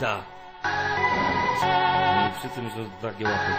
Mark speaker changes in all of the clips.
Speaker 1: Ta. Nie wszyscy myślą, że to takie łatwe.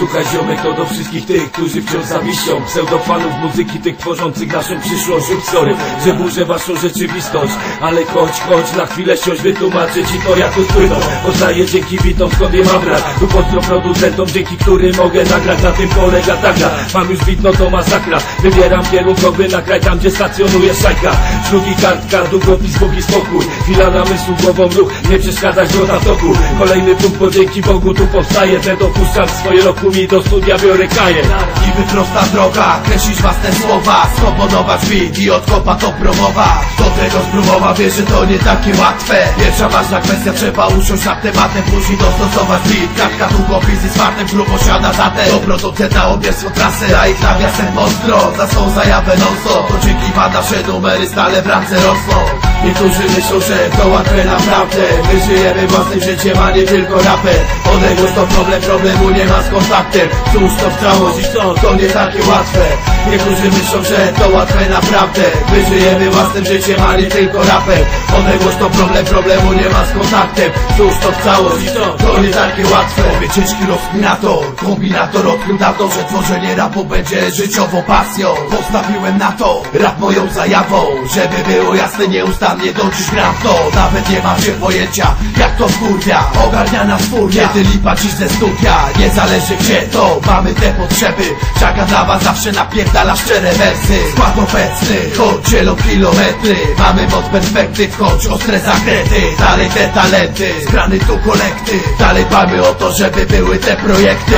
Speaker 2: Słuchaj ziomek to do wszystkich tych, którzy wciąż zawiszą Pseudofanów muzyki, tych tworzących naszą przyszłość Rób sorry, że burzę waszą rzeczywistość Ale chodź, chodź, na chwilę siąść Wytłumaczę ci to jak płyną Poznaję dzięki witom skąd je mam brat Tu pozdro producentom, dzięki którym mogę nagrać. Na tym polega ta gra Mam już widno to masakra. Wybieram kierunkowy nakraj tam gdzie stacjonuje szajka. Szlugi, kartka, długopis, Bóg spokój. Chwila namysłu, głową ruch. Nie przeszkadzać wrota w toku. Kolejny punkt, bo dzięki Bogu tu powstaje. Ten dopuszczam swoje roku mi do studia biorę kaję.
Speaker 3: Niby prosta droga, kreślić własne słowa. Skomponować beat i od kopa to promować Do tego spróbować, wiesz, że to nie takie łatwe. Pierwsza ważna kwestia, trzeba usiąść nad tematem. Później dostosować beat, kartka, długopis i smartem Grubo siada za te. Do producenta trasę. A ich nawiasem ostro, za swą zajawę non To dzięki ma nasze numery stale w randze rosną Niektórzy myślą, że to łatwe naprawdę. My żyjemy własnym życiem, a nie tylko rapem. Odległość to problem, problemu nie ma z kontaktem. Cóż to w całość i to nie takie łatwe. Niektórzy myślą, że to łatwe naprawdę. My żyjemy własnym życiem, a nie tylko rapem. Odległość to problem, problemu nie ma z kontaktem. Cóż to w całość i to nie takie łatwe. Mówię ciężki rozkminator, kombinator Odkrył dawno, że tworzenie rapu będzie życiową pasją. Postawiłem na to, rap moją zajawą. Żeby było jasne, nieustannie do dziś gram w to. Nawet nie macie pojęcia, jak to wkurwia Ogarnia nas furia, kiedy lipa dziś ze studia Nie zależy gdzie to, mamy te potrzeby. Czaka dla was zawsze napierdala szczere wersy. Skład obecny, choć dzielą kilometry Mamy moc perspektyw, choć ostre zakręty Dalej te talenty, zgrany tu kolekty. Dalej dbamy o to, żeby były te projekty.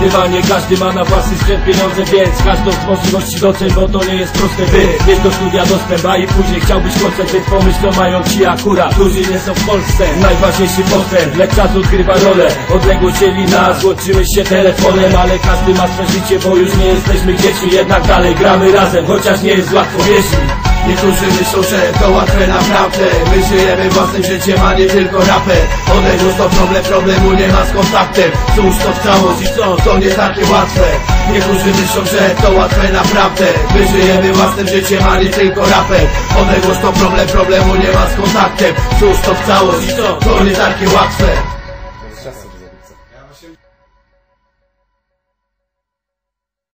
Speaker 2: Bywa nie każdy ma na własny sprzęt pieniądze, więc każdą z możliwości doceń, bo to nie jest proste by mieć do studia dostęp, a i później chciałbyś koncert, więc pomyśl co mają ci akurat, którzy nie są w Polsce. Najważniejszy postęp, czas odgrywa rolę, odległość dzieli nas, łączyłeś się telefonem, ale każdy ma swe życie, bo już nie jesteśmy dziećmi, jednak dalej gramy razem, chociaż nie jest łatwo, wierz mi.
Speaker 3: Niektórzy myślą, że to łatwe naprawdę. My żyjemy własnym życiem, a nie tylko rapem. Odległość to problem, problemu nie ma z kontaktem. Cóż to w całość i co, to nie takie łatwe. Niektórzy myślą, że to łatwe naprawdę. My żyjemy własnym życiem, a nie tylko rapem. Odległość to problem, problemu nie ma z kontaktem. Cóż to w całość i co, to nie takie łatwe